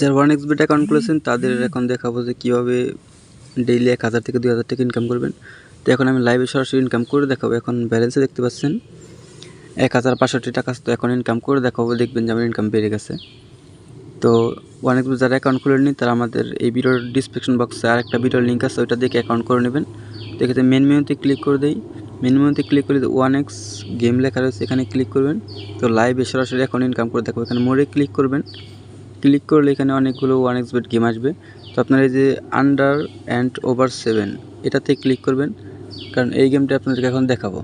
যারা one এক্সবেট account খুলেছেন তাদের এখন দেখাবো যে কীভাবে ডেইলি এক হাজার থেকে দুই হাজার টাকা ইনকাম করবেন। তো এখন আমি লাইভে সরাসরি ইনকাম করে দেখাবো। এখন ব্যালেন্সে দেখতে পাচ্ছেন এক হাজার পাঁচষট্টি টাকা তো এখন ইনকাম করে দেখাবো। দেখবেন যে আমার ইনকাম বেড়ে গেছে। তো ওয়ান এক্স এক্সবেট যারা অ্যাকাউন্ট খুলেননি তারা আমাদের এই ভিডিওর ডিসক্রিপশন বক্সে আর একটা ভিডিওর লিঙ্ক আছে ওইটা দেখে অ্যাকাউন্ট করে নেবেন। তো এক্ষেত্রে মেন মেনুতে ক্লিক করে দেই। মেন মেনুতে ক্লিক করে ওয়ান এক্স গেম লেখা রয়েছে এখানে ক্লিক করবেন। তো লাইভে সরাসরি এখন ইনকাম করে দেখাবো। এখানে মোড়ে ক্লিক করবেন। ক্লিক করলে এখানে অনেকগুলো ওয়ান এক্স বেড গেম আসবে। তো আপনার এই যে আন্ডার অ্যান্ড ওভার সেভেন এটাতে ক্লিক করবেন। কারণ এই গেমটা আপনাদেরকে এখন দেখাবো।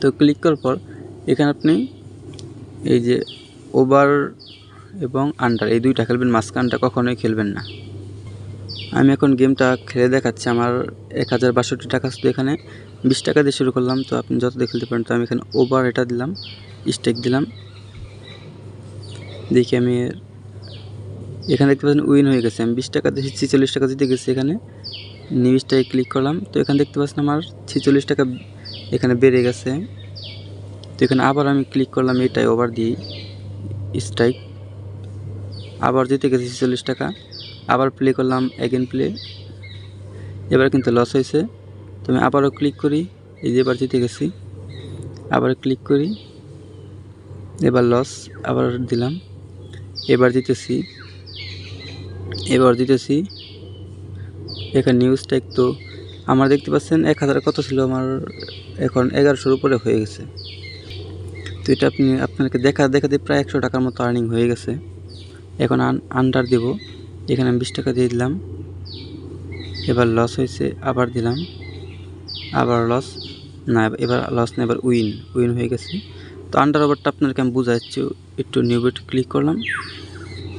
তো ক্লিক করার পর এখানে আপনি এই যে ওভার এবং আন্ডার এই দুইটা খেলবেন, মাঝখানটা কখনোই খেলবেন না। আমি এখন গেমটা খেলে দেখাচ্ছি। আমার এক হাজার বাষট্টি টাকা শুধু এখানে বিশ টাকা দিয়ে শুরু করলাম। তো আপনি যত দিয়ে খেলতে পারেন, তো আমি এখানে ওভার এটা দিলাম স্টেক দিলাম। দেখি আমি এখানে দেখতে পাচ্ছেন উইন হয়ে গেছে। আমি বিশ টাকা দিয়ে ছিচল্লিশ টাকা দিতে গেছি এখানে। নিউজটায় ক্লিক করলাম। তো এখানে দেখতে পাচ্ছেন আমার ছিচল্লিশ টাকা এখানে বেড়ে গেছে। তো এখানে আবার আমি ক্লিক করলাম, এটাই ওভার দিই স্ট্রাইক আবার জিতে গেছি ছিচল্লিশ টাকা। আবার প্লে করলাম এগেন প্লে এবার কিন্তু লস হয়েছে। তো আমি আবারও ক্লিক করি, এই যে এবার জিতে গেছি। আবার ক্লিক করি। এবার লস আবার দিলাম। এবার দিতেছি এবার দিতেছি। এখানে নিউজটা তো আমার দেখতে পাচ্ছেন এক হাজার কত ছিল? আমার এখন এগারোশোর উপরে হয়ে গেছে। তো এটা আপনি, আপনাকে দেখা দেখাতে প্রায় একশো টাকার মতো আর্নিং হয়ে গেছে। এখন আন্ডার দেব। এখানে আমি বিশ টাকা দিয়ে দিলাম। এবার লস হয়েছে, আবার দিলাম। আবার লস না, এবার লস না, এবার উইন উইন হয়ে গেছে। তো আন্ডার ওভারটা আপনাদেরকে আমি বোঝাচ্ছি। একটু নিউ বেট ক্লিক করলাম।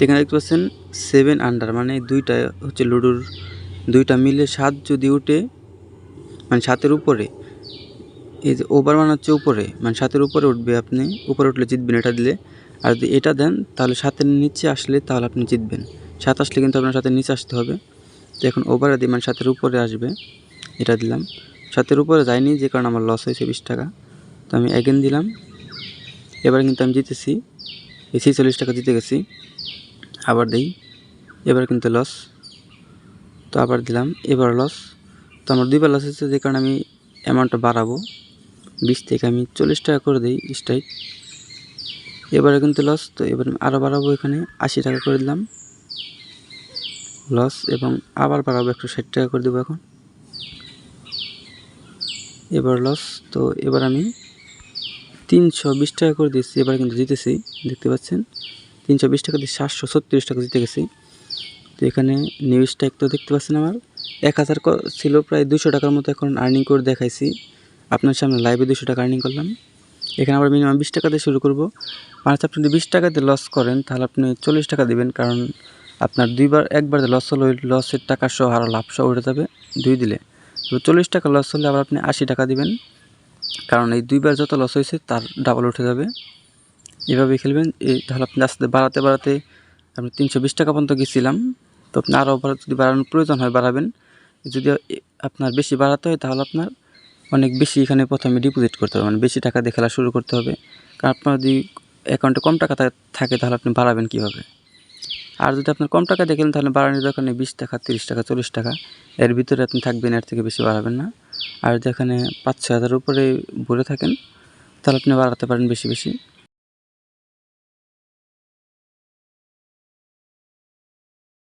এখানে দেখতে পাচ্ছেন সেভেন আন্ডার মানে দুইটা হচ্ছে লুডুর দুইটা মিলে সাত যদি উঠে মানে সাতের উপরে, এই যে ওভার মানে হচ্ছে উপরে মানে সাতের উপরে উঠবে আপনি, উপরে উঠলে জিতবেন এটা দিলে। আর যদি এটা দেন, তাহলে সাতের নিচে আসলে তাহলে আপনি জিতবেন। সাত আসলে কিন্তু আপনার সাথে নিচে আসতে হবে। তো এখন ওভারে দিই মানে সাতের উপরে আসবে, এটা দিলাম। সাতের উপরে যায়নি যে কারণে আমার লস হয়েছে বিশ টাকা। তো আমি অ্যাগেন দিলাম। এবার কিন্তু আমি জিতেছি। এই ছেচল্লিশ টাকা জিতে গেছি। আবার দিই। এবার কিন্তু লস তো আবার দিলাম। এবার লস তো আমার দুইবার লস হচ্ছে যে কারণে আমি অ্যামাউন্টটা বাড়াবো। বিশ থেকে আমি চল্লিশ টাকা করে দিই স্ট্রাইক এবারে কিন্তু লস তো এবার আমি আরও বাড়াবো এখানে। আশি টাকা করে দিলাম। লস এবং আবার বাড়াবো একশো ষাট টাকা করে দেবো এখন। এবার লস তো এবার আমি তিনশো বিশ টাকা করে দিচ্ছি এবার কিন্তু জিতেছি, দেখতে পাচ্ছেন? তিনশো বিশ টাকা দিয়ে সাতশো ছত্রিশ টাকা জিতে গেছি। তো এখানে নিউজটা একটু দেখতে পাচ্ছেন আমার। এক হাজার ছিল প্রায় দুশো টাকার মতো এখন আর্নিং করে দেখাইছি। আপনার সামনে লাইভে দুশো টাকা আর্নিং করলাম। এখানে আবার মিনিমাম বিশ টাকা দিয়ে শুরু করব। আর আপনি যদি বিশ টাকা দিয়ে লস করেন, তাহলে আপনি চল্লিশ টাকা দেবেন, কারণ আপনার দুইবার, একবার লস হলে, ওই লসের টাকা সহ আর লাভ সহ উঠে যাবে দুই দিলে। তো চল্লিশ টাকা লস হলে আবার আপনি আশি টাকা দিবেন। কারণ এই দুইবার যত লস হয়েছে, তার ডাবল উঠে যাবে। এভাবে খেলবেন। এই তাহলে আপনি আস্তে বাড়াতে বাড়াতে আপনি তিনশো বিশ টাকা পর্যন্ত গেছিলাম। তো আপনি আরও যদি বাড়ানোর প্রয়োজন হয়, বাড়াবেন। যদি আপনার বেশি বাড়াতে হয়, তাহলে আপনার অনেক বেশি এখানে প্রথমে ডিপোজিট করতে হবে। মানে বেশি টাকা দিয়ে খেলা শুরু করতে হবে। কারণ আপনার যদি অ্যাকাউন্টে কম টাকা থাকে, তাহলে আপনি বাড়াবেন কীভাবে? আর যদি আপনার কম টাকা দেখেন তাহলে বাড়ানোর দরকার নেই। বিশ টাকা, তিরিশ টাকা, চল্লিশ টাকা। এর ভিতরে আপনি থাকবেন, এর থেকে বেশি বাড়াবেন না। আর যেখানে পাঁচ ছয় হাজার উপরে ভরে থাকেন তাহলে আপনি বাড়াতে পারেন বেশি বেশি